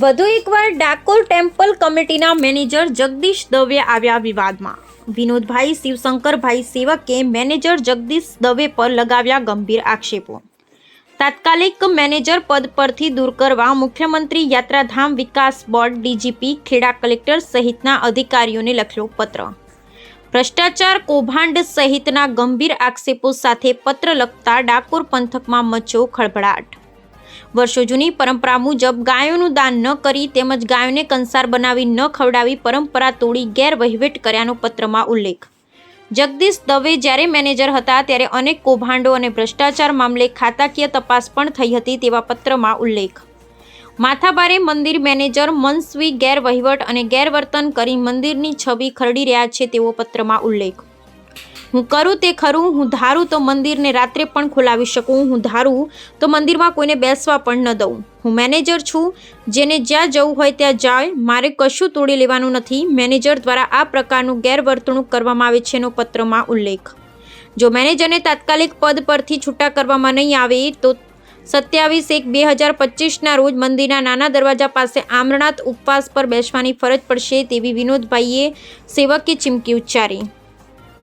વધુ એકવાર ડાકોર ટેમ્પલ કમિટીના મેનેજર જગદીશ દવે આવ્યા વિવાદમાં. વિનોદભાઈ, શિવશંકરભાઈ સેવકે મેનેજર જગદીશ દવે પર લગાવ્યા ગંભીર આક્ષેપો. તાત્કાલિક મેનેજર પદ પરથી દૂર કરવા મુખ્યમંત્રી યાત્રાધામ વિકાસ બોર્ડ ડીજીપી ખેડા કલેક્ટર સહિતના અધિકારીઓને લખ્યો પત્ર. ભ્રષ્ટાચાર કૌભાંડ સહિતના ગંભીર આક્ષેપો સાથે પત્ર લખતા ડાકોર પંથકમાં મચ્યો ખળભળાટ. વર્ષો જૂની પરંપરા મુજબ ગાયોનું દાન ન કરી તેમજ ગાયોને કંસાર બનાવી ન ખવડાવી પરંપરા તોડી ગેરવહીવટ કર્યાનો પત્રમાં ઉલ્લેખ. જગદીશ દવે જ્યારે મેનેજર હતા ત્યારે અનેક કૌભાંડો અને ભ્રષ્ટાચાર મામલે ખાતાકીય તપાસ પણ થઈ હતી તેવા પત્રમાં ઉલ્લેખ. માથાભારે મંદિર મેનેજર મનસ્વી ગેરવહીવટ અને ગેરવર્તન કરી મંદિરની છબી ખરડી રહ્યા છે તેવો પત્રમાં ઉલ્લેખ. હું કરું તે ખરું, હું ધારું તો મંદિરને રાત્રે પણ ખોલાવી શકું, હું ધારું તો મંદિરમાં કોઈને બેસવા પણ ન દઉં. હું મેનેજર છું, જેને જ્યાં જવું હોય ત્યાં જાય, મારે કશું તોડી લેવાનું નથી. મેનેજર દ્વારા આ પ્રકારનું ગેરવર્તણૂક કરવામાં આવે છે એનો પત્રમાં ઉલ્લેખ. જો મેનેજરને તાત્કાલિક પદ પરથી છૂટા કરવામાં નહીં આવે, તો સત્યાવીસ એક બે હજાર પચીસના રોજ મંદિરના નાના દરવાજા પાસે આમરણાથ ઉપવાસ પર બેસવાની ફરજ પડશે તેવી વિનોદભાઈએ સેવકે ચીમકી ઉચ્ચારી.